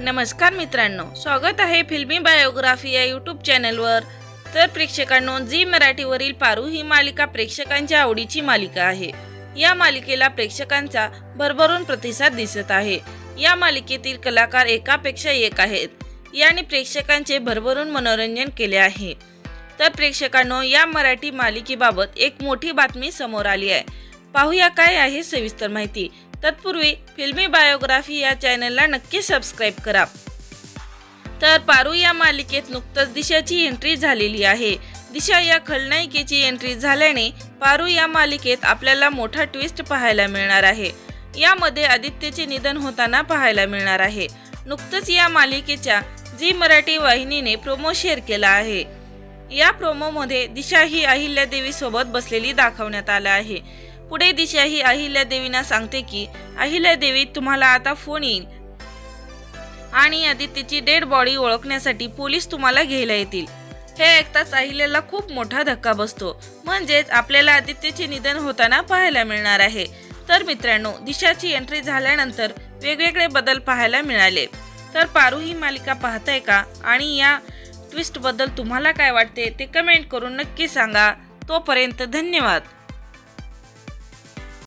नमस्कार मित्रांनो स्वागत आहे फिल्मी बायोग्राफी या यूट्यूब चॅनलवर. तर प्रेक्षकांनो झी मराठीवरील पारू ही मालिका प्रेक्षकांच्या आवडीची मालिका आहे. या मालिकेला प्रेक्षकांचा भरभरून प्रतिसाद दिसत आहे. या मालिकेतील कलाकार एकापेक्षा एक आहेत. याने प्रेक्षकांचे भरभरून मनोरंजन केले आहे. तर प्रेक्षकांनो या मराठी मालिकेबाबत एक मोठी बातमी समोर आली आहे. पाहूया काय आहे सविस्तर माहिती. तत्पूर्वी फिल्मी बायोग्राफी या चॅनलला नक्की सबस्क्राईब करा. तर पारू या मालिकेत नुकतंच दिशाची एंट्री झालेली आहे. दिशा या खलनायिकेची एंट्री झाल्याने पारू या मालिकेत आपल्याला मोठा ट्विस्ट पाहायला मिळणार आहे. यामध्ये आदित्यचे निधन होताना पाहायला मिळणार आहे. नुकतंच या मालिकेच्या झी मराठी वाहिनीने प्रोमो शेअर केला आहे. या प्रोमोमध्ये दिशा ही अहिल्यादेवीसोबत बसलेली दाखवण्यात आलं आहे. पुढे दिशाही अहिल्या देवीना सांगते की अहिल्या देवी तुम्हाला आता फोन येईल. आणि आदित्यची डेड बॉडी ओळखण्यासाठी पोलीस तुम्हाला घ्यायला येतील. हे ऐकताच अहिल्याला खूप मोठा धक्का बसतो. म्हणजेच आपल्याला आदित्यचे निधन होताना पाहायला मिळणार आहे. तर मित्रांनो दिशाची एंट्री झाल्यानंतर वेगवेगळे बदल पाहायला मिळाले. तर पारू ही मालिका पाहताय का? आणि या ट्विस्टबद्दल तुम्हाला काय वाटते? ते कमेंट करून नक्की सांगा. तोपर्यंत धन्यवाद.